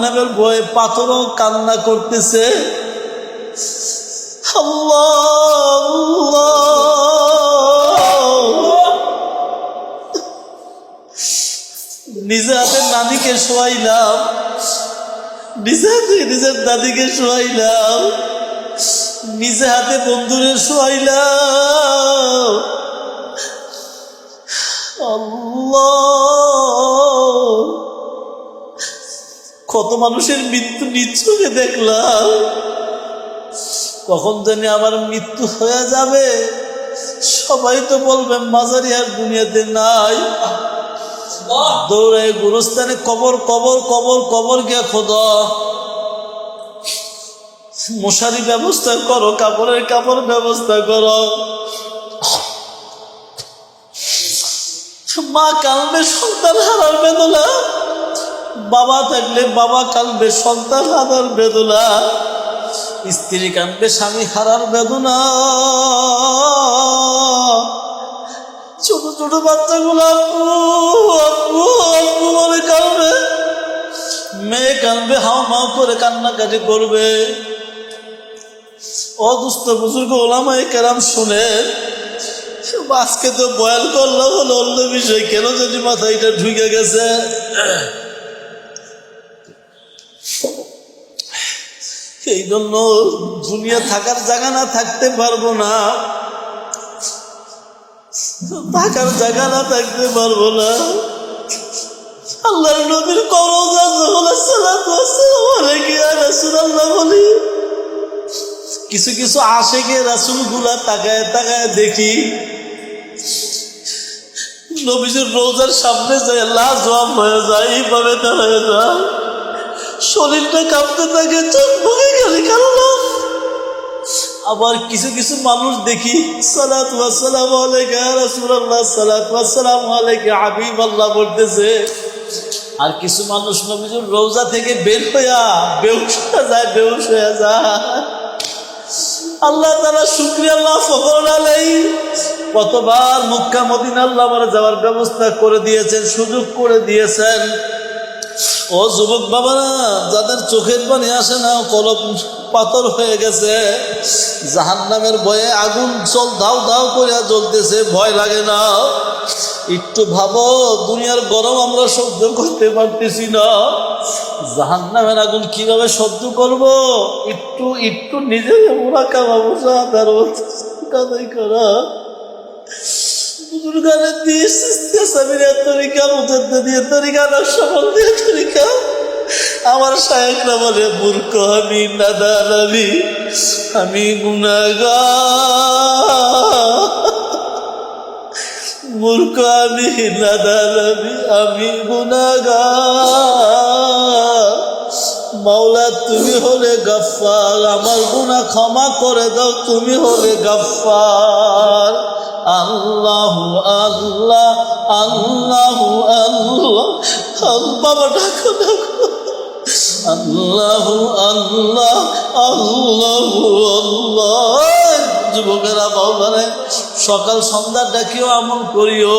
নামের ভয়ে পাথরও কান্না করতেছে। নিজে হাতে নানিকে শোয়াইলাম। নিজে হাতে নিজের দাদিকে শোয়াইলাম। নিজে হাতে বন্ধুরে শোয়াইলাম। আল্লাহ। কত মানুষের মৃত্যু নিচ্ছকে দেখলাম। কখন জানি আমার মৃত্যু হয়ে যাবে। সবাই তো বলবে, মাজারি আর দুনিয়াতে নাই। দৌড়ে গুরুস্থানে কবর কবর কবর কবর গিয়া খোদ। মশারি ব্যবস্থা করো, কাপড়ের কাপড় ব্যবস্থা করো। মা কালবে সন্তান হারার বেদনা বাবা থাকলে বাবা কালবে সন্তান হারার বেদনা। স্ত্রী কানবে স্বামী হারার বেদনা। ছোট ছোট বাচ্চাগুলো আপু আপু আপু বলে কানবে মেয়ে কানবে হাও মাও করে কান্নাকাটি করবে। অদুস্থ বুজুর্গ ওলামাই কেরাম শুনে আজকে তো বয়াল করল হলো অন্য বিষয়, কেন যদি মাথায় এটা ঢুকে গেছে? এই জন্য দুনিয়া থাকার জায়গা না থাকতে পারব না। থাকার জায়গা না থাকতে পারব না। আল্লাহর নবীর করজা যখন রাসূলুল্লাহ বলি। কিছু কিছু আশেকে রাসুলগুলা তাকায় তাকায় দেখি। নবীজির রোজার সামনে যায় লাজবাব হয়ে যায়, এইভাবে দাঁড়ায় যায়। শরীরটা কাঁপতে থাকে, চোখ মুখে গেলে কারণ আবার কিছু কিছু মানুষ দেখি, সালাত আলাইকা রাসূলুল্লাহ, সালাত আলাইকা হাবিব আল্লাহ বলতেছে। আর কিছু মানুষ নবীজুর রোজা থেকে বের হইয়া বেউস হয়ে যায় বেউস যায়। আল্লাহ তালা শুক্রিয়া, আল্লাহ আলাই। কতবার মক্কা মদিনা আল্লাহ যাওয়ার ব্যবস্থা করে দিয়েছেন, সুযোগ করে দিয়েছেন। ও যুবক বাবারা, যাদের চোখের পানি আসে না, কলম পাথর হয়ে গেছে জাহান নামের ভয়ে আগুন চল ধাও ধাও করে জ্বলতেছে, ভয় লাগে না। একটু ভাবো, দুনিয়ার গরম আমরা সহ্য করতে পারতেছি না। জাহান নামের আগুন কীভাবে সহ্য করব? একটু একটু নিজের ওরা কামা বসা তার কাদাই করা। বুজুর্গানের দিস সাবিরের তরিকা মুজাদ্দিদের তরিকা নকশবন্দির তরিকা। আমার শায়করা বলে মূর্খ আমি নাদান আমি আমি গুনাগার। মূর্খ আমি নাদান আমি আমি গুনাগার। মাওলা, তুমি হলে গাফার আমার গুনাহ ক্ষমা করে দাও, তুমি হলে গাফার আল্লাহ আল্লাহ আল্লাহ আল্লাহ। বাবা, ডাকো ডাকো। আল্লাহ আল্লাহ আল্লাহ আল্লাহ। যুবকেরা বাবা সকাল সন্ধ্যা ডাকিও আমল করিও।